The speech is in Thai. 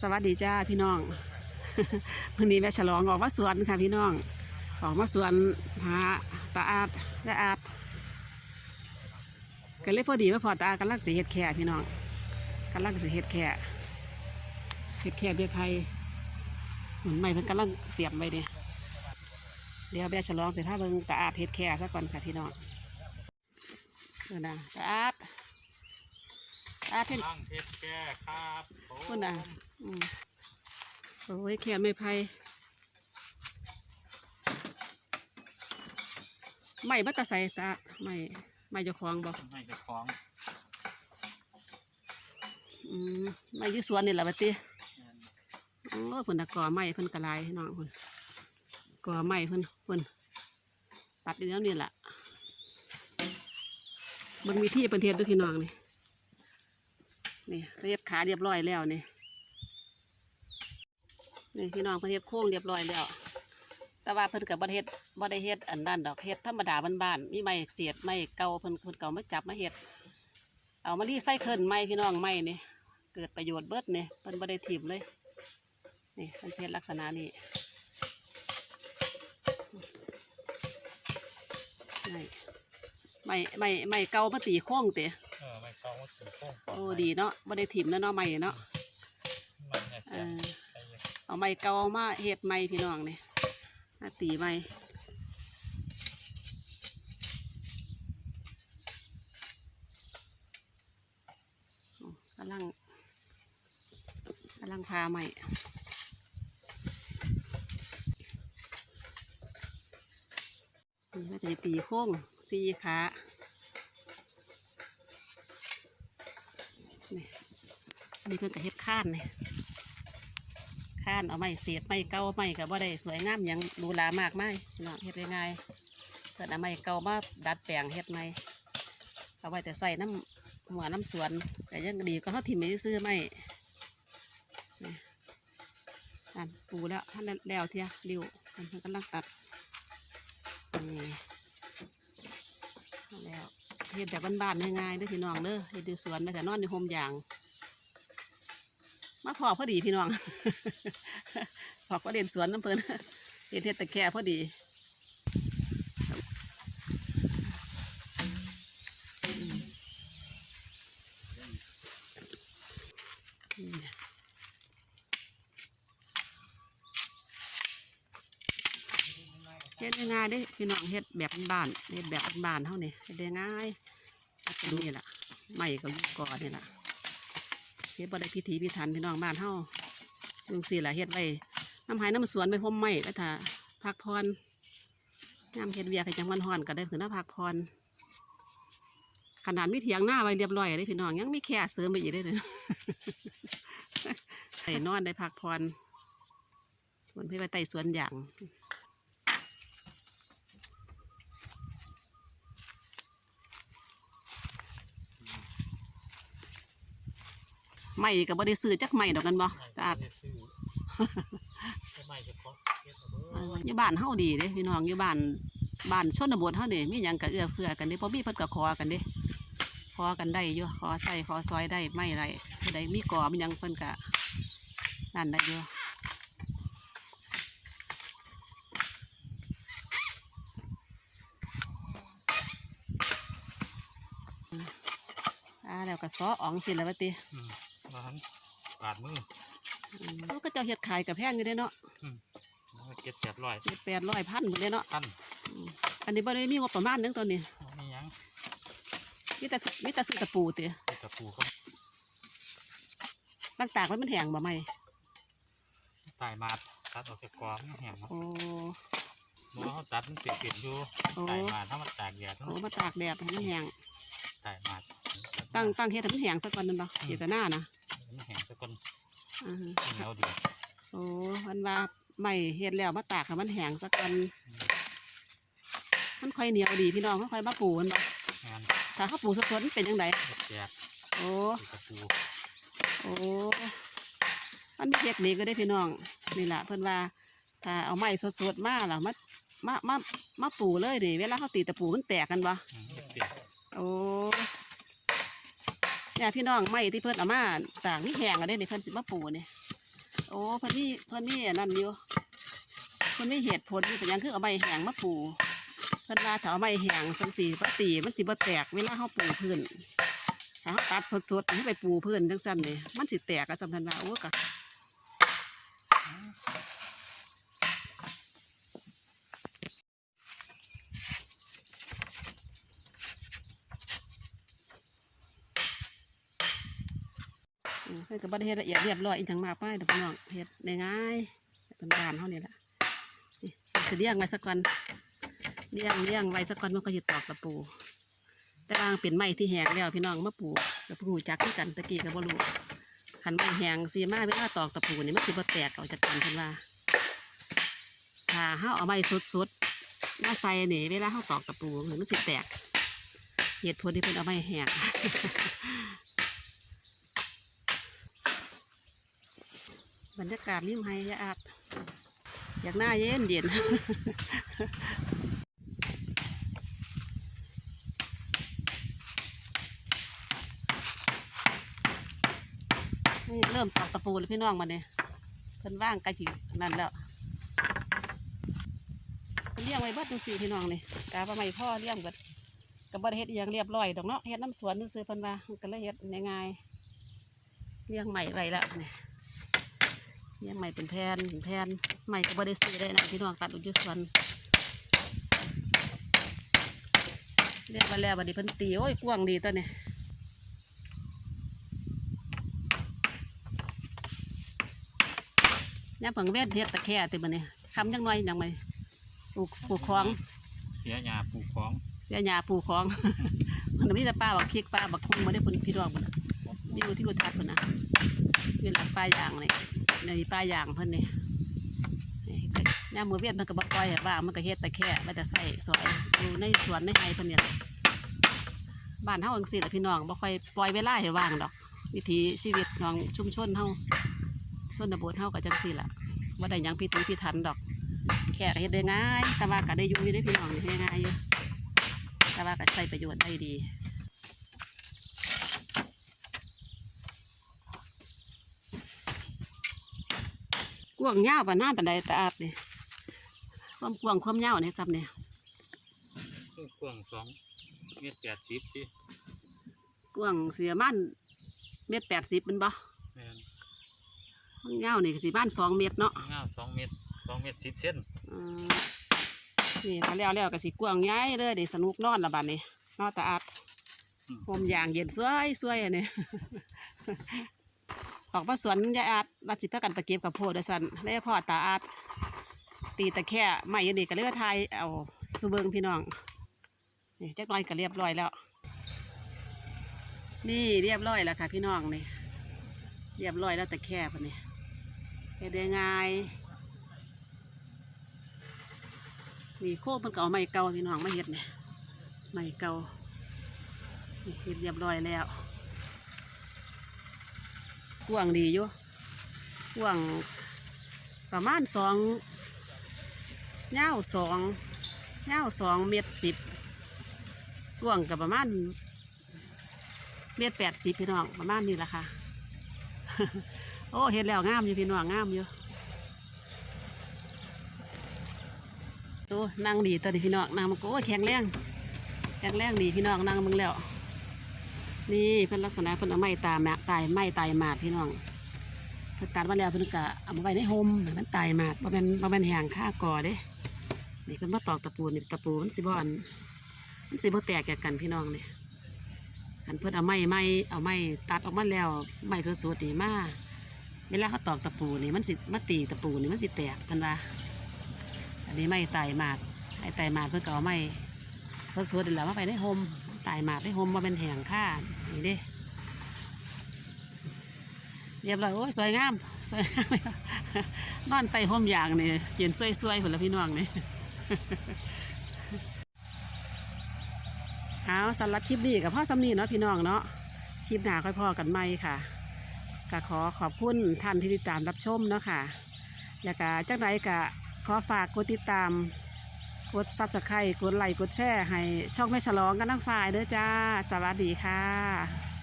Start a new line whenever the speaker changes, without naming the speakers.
สวัสดีจ้าพี่น้องวันนี้แม่ฉลองออกมาสวนค่ะพี่น้อง ออกมาสวนหาตาอาดและอาดก็เลยพอดีว่าพอตาอาดกำลังสิเฮ็ดแค่พี่น้องกำลังสิเฮ็ดแค่เฮ็ดแค่เบี้ยไผ่เหมือนไม่เพิ่นกำลังเตรียมไว้เนี่ยเดี๋ยวแม่ฉลองเสร็จพาเบิ่งตาอาดเฮ็ดแค่ซะก่อนค่ะพี่น้องเดี๋ยวนะตาอาด อาดเฮ็ด
ตั้งเพชรแก้ครับผม
คุณน่ะอืมโอ้ยแขนไม่ไผ่ไม่บัตาใส่ตาไม่ไม่เจะคลองบอก
ไม่จะคล้อง
อืมไม่อยืสวนนี่แหละบัดติโอ้ยเพิ่นตะก่อไม้เพิ่นกระลายน้องเพิ่นก่อไม้เพิ่นเพิ่นตัดอีกแล้วนี่แหละเบิ่งวิธีเพิ่นเทียบด้วยพี่น้องนี่ นี่เรียบขาเรียบร้อยแล้วนี่นี่พี่น้องเพิ่นเฮ็ดโค้งเรียบร้อยแล้ว แต่ว่าเพิ่นกับบ่ได้เฮ็ดบ่ได้เฮ็ดอันนั้นดอกเฮ็ดธรรมดาบ้านๆมีไม้เสียดไม้เก่าเพิ่นเพิ่นเก่ามาจับมาเฮ็ดเอามารีไซเคิลไม้พี่น้องไม้นี่เกิดประโยชน์เบิดนี่เพิ่นบ่ได้ถิ่มเลยนี่เพิ่นเฮ็ดลักษณะนี้ไม้ไม้ไม้เก่ามาตีโค้งเตะ
เออไม่คล้องว่าถึงโค้ง
โอ้ดีเนาะบ่ได้ถิ่มแล้วเนาะไม้เนาะ
มันเนี่ย
เอ
จะ
อ
ใช้เยอะ
เอาไม้เก่ามาเฮ็ดไม้พี่น้องนี่มาตีไม้โอ้กำลังกำลังพาไม้นี่ก็จะตีโค้งสี่ขานี่อั นนี่เพิ่นก็เฮ็ดข้านเนี่ยข้านเอาไม้เศษไม้เก่าไม้ก็บ่ได้สวยงามหยังหรูหรามากมายพี่น้องเฮ็ดง่ายๆเพิ่นเอาไม้เก่ามาดัดแปลงเฮ็ดใหม่เอาไว้แต่ใส่น้ำหัวน้ำสวน แต่ยังดีก็เขาถิ่มไม่ซื้อไม้นี่อันปูแล้วท่านแล้วเทียริวมันกำลังตัดนี่แล้วเฮ็ดแบบบ้านๆง่ายๆด้อพี่น้องเด้อเฮ็ดอยู่สวนไปแต่นอนในโฮมยาง มาพอพอดีพี่น้องพอก็เด่นสวนน้ำเพลินเด่นเทศตะแค่พอดีเฮ็ดง่ายๆด้พี่น้องเฮ็ดแบบบ้านเฮ็ดแบบบ้านเท่านี้เฮ็ดง่ายอันนี้ล่ะไม่ก็อยุกก่อนนี่แหละ เฮ็ดบ่ได้พิถีพิถันพี่น้องบ้านเฮาจังซี่ล่ะเฮ็ดไว้น้ำหายน้ำสวนไปพรมไม้ไว้ถ้าพักพรยามเฮ็ดเวียกให้จังวันฮ้อนก็ได้คือน้าพักพรขนาดมีเถียงหน้าไว้เรียบร้อยเลยพี่น้องยังมีแค่เสริมไปอีกได้เลยได้นอนได้พักพรส่วนพี่ไปไต่สวนอย่าง ไม่ก็บ่ได้ซื้อจักไม่ดอกกันบ่
ไม่
ก็อาจ
ได้ซื้อจะไม่จะคล้องเพชรเอา
เอ
เบ้
ออยู่บ้านเฮาดีเด้พี่น้องอยู่บ้านบ้านชนบทเฮานี่มีหยังก็เอื้อเฟื้อกันเด้พอมีเพิ่นก็ขอกันเด้ขอกันได้อยู่ขอใส่ขอซอยได้ไม่ไรผู้ใดมีก่อมีหยังเพิ่นก็นั่นได้อยู่อ่าแล้วก็ซออ่องสิแล้วว่าติ
อืม ร้านปาดมือ
อืมเขาก็เจ้าเฮ็ดขายกับแพงอยู่เด้เนาะ
แล้วก็เก็บแปดร้อย
เฮ็ดแปดร้อยพันหมดเด้เนาะ
พัน
อันนี้บ่ได้มีงบประมาณหนึงตัวนี้
ไม่ยั้ง
มีแต่มีแต่ซื้อตะปูติ
เก็บตะปูเขา
ต่างๆมันมันแห้งบ่ไหม
ตายมาดตัดออกจากกรอบมันแห้งเนาะ
โอ้
เพราะว่าเขาตัดมันเปลี่ยนๆอยู่
โอ้
ตายมาดถ้ามันตากแดด
โหมาตากแดดให้มันแห้ง
ตายมาด
ตั้งตั้งเฮ็ดให้มันแห้งสักวันหนึงบ่เจตนานะ
มันแห้งสักคน
อือฮึ
เหนียวดี
โอ้มันว่าไม่เฮ็ดแล้วมาตากให้มันแห้งสักวันมันค่อยเหนียวดีพี่น้องค่อยๆมาปูมันบ่
งาน
ถ้าเขาปูสักคนมันเป็นจังได
แจก
โอ้
ติดตะปู
โอ้มันมีเทคนิคก็ได้พี่น้องนี่ล่ะเพิ่นว่าถ้าเอาไม้สดๆมาล่ะมามามามาปูเลยดิเวลาเขาตีตะปูมันแตกกันบ่
อืมเก็บเปลี่ยน
โอ้ เนี่ยพี่น้องไม้ที่เพิ่นเอามาต่างนี่แห้งอะได้นี่เพิ่นสิมาปูเนี่ยโอ้เพิ่นนี่เพิ่นนี่อันนั่นอยู่เพิ่นนี่เหตุผลอยู่เป็นหยังคือเอาใบแห้งมาปูเพิ่นว่าถ้าเอาใบแห้งสังสีปตีมันสิบ่แตกเวลาเฮาปูพื้นถ้าเฮาตัดสดๆให้ไปปูพื้นจังซั่นนี่มันสิแตกก็สำคัญว่าโอ้ก็อื พิ่นก็บ่ได้เฮ็ดละเอียดเรียบร้อยอีหยังมากมายดอกพี่น้องเฮ็ดง่ายเป็นบ้านเฮานี่ล่ะนี่สิเลี้ยงไว้สักก่อนเลี้ยงเลี้ยงไว้สักก่อนมันก็สิตอกตะปู แต่ว่าเป็นไม้ที่แห้งแล้วพี่น้องมาปลูกกับผู้จักคือกันตะกี้ก็บ่รู้ขันไม้แห้งสีมาเวลาตอกตะปูนี่มันสิบ่แตกออกจากกันเพิ่นว่าถ้าเฮาเอาไม้สดๆมาใส่นี่เวลาเฮาตอกตะปูนี่มันสิแตกเหตุผลที่เพิ่นเอาไม้แห้ง บรรยากาศริมไฮยะอาดอยากหน้าเย็นเย็นนี่เริ่มตอกตะปูเลยพี่น้องมาเนี่ยเพิ่นว่างกล้จินั่นแล้วเลี้ยงไว้เบิดจังสี่พี่น้องนี่กาบะไม่พ่อเลี้ยงเบิดกับ่ได้เฮ็ดอหยังเรียบร้อยดอกเนาะเฮ็ดน้ำสวนซื้อเพิ่นว่ามันก็เลยเฮ็ดง่ายๆเลี้ยงใหม่ไว้แล้วนี่ เลี้ยงใหม่เป็นแผ่นเป็นแผ่นใหม่ก็บ่ได้ซื้อได้นะพี่น้องตัดอุจสวนเรียกว่าแล้วบัดนี้เพิ่นตีโอ้ยกว้างดีตัวนี้ย่าเพิ่งเวทเฮ็ดตะแคร่ติบันนี้คำจังน้อยยังไม่ปลูกปลูกของ
เสียหญ้าปลูกของ
เสียหญ้าปลูกของมันมีแต่ป้าบักพริกป้าบักคุ้งมาได้ผลพี่ดอกมันนี่อยู่ที่อุทัยพุ่นนะนี่หลักป้ายางนี่ ในป้ายางเพิ่นนี่นี่ย่ามมือเวียนมันก็บักก้อยบ้างมันก็เฮ็ดแตะแคร่แล้วแต่ใส่ซอยอยู่ในสวนในไร่เพิ่นเนี่ยบ้านเฮาจังซี่ล่ะพี่น้องบ่ค่อยปล่อยเวลาให้ว่างดอก วิถีชีวิตของชุมชนเฮาชนบทเฮาก็จังซี่ล่ะว่ได้หยังพิถีพิถันดอก แค่เฮ็ดได้ง่าย แต่ว่าก็ได้อยู่อยู่ได้พี่น้องง่ายอยู่แต่ว่าก็ใช้ประโยชน์ได้ดี ว้างยาวปานนานปานใดตาอาดนี่ความกว้างความยาวนี่ซ้ำเนี่ย
กว้างสองเมตรแปดสิบที่
กว้างเสียมันเมตรแปดสิบเป็นบ่
แม่น
ความยาวนี่ก็สิบ้านสองเมตรเนาะ
เงาวสองเมตรสองเมตรสิบเส้น
อืมนี่ถ้าแล้วแล้วก็สิกว้างใหญ่เลยได้สนุกนอนละบัดนี้เนอตาอาดโฮมอย่างเย็นสวยสวยอันนี้ ออกมาสวนยายอาดมาสิพากันไปเก็บกับโพดด้วยสันแล้วพ่อตาอาดตีตะแค่ไม่ยันดีก็เลยว่าทยเอาสุเบิงพี่น้องนี่จักหน้อยก็เรียบร้อยแล้ว นี่เรียบร้อยแล้วค่ะ พี่น้องนี่เรียบร้อยแล้วตะแค่พอนี่เฮ็ดได้ง่ายนี่โค้งมันก็เอาไม้เก่าพี่น้องมาเฮ็ดนี่ไม้เก่าเฮ็ดเรียบร้อยแล้ว กว้างดีอยู่กว้างประมาณสองยาสองยาสองเมตรสิบกว้างกับประมาณเมตรแปดสิบพี่น้องประมาณนี้แหละค่ะ โอ้เห็นแล้วงามอยู่พี่น้องงามอยู่ตัวนั่งดีตัวนี้พี่น้องนั่งมันก็โอ้ยแข็งแรงแข็งแรงดีพี่น้องนั่งมึงแล้ว นี่เพิ่นลักษณะเพิ่นเอาไม้ตายหมตายไม้ตายหมากพี่น้องเพิ่นตัดมาแล้วเพิ่นก็เอามาไว้ในโฮมมันตายหมากบ่แม่นบ่แม่นแหงค่าก่อเด้นี่เพิ่นมาตอกตะปูนี่ตะปูมันสิบ่อันมันสิบ่แตกจากกันพี่น้องนี่อันเพิ่นเอาไม้ไม้เอาไม้ตัดออกมาแล้วไม้สดๆนี่มาเวลาเขาตอกตะปูนี่มันสิมาตีตะปูนี่มันสิแตกเพิ่นว่าอันนี้ไม้ตายหมากไอ้ตายหมากเพิ่นก็เอาไม้สดๆนี่แหละมาไปในโฮม ตายหมาได้หมมาเป็นแห่งค่านี่เด้เรียบร้อยโอ้ยสวยงามสวยงามนอนไต่ห่มอย่างนี่เย็นสวยๆผลพี่น้องนี่เอาสำหรับคลิปนี้กับพ่อสำนีเนาะพี่น้องเนาะคลิปหนาค่อยพ่อกันไหมค่ะก็ขอขอบคุณท่านที่ติดตามรับชมเนาะค่ะ แล้วก็จังไรก็ขอฝากกดติดตาม กดซับสไครต์กดไลค์กดแชร์ให้ช่องแม่ฉลองกันทั้งฝ่ายเด้อจ้า สวัสดีค่ะ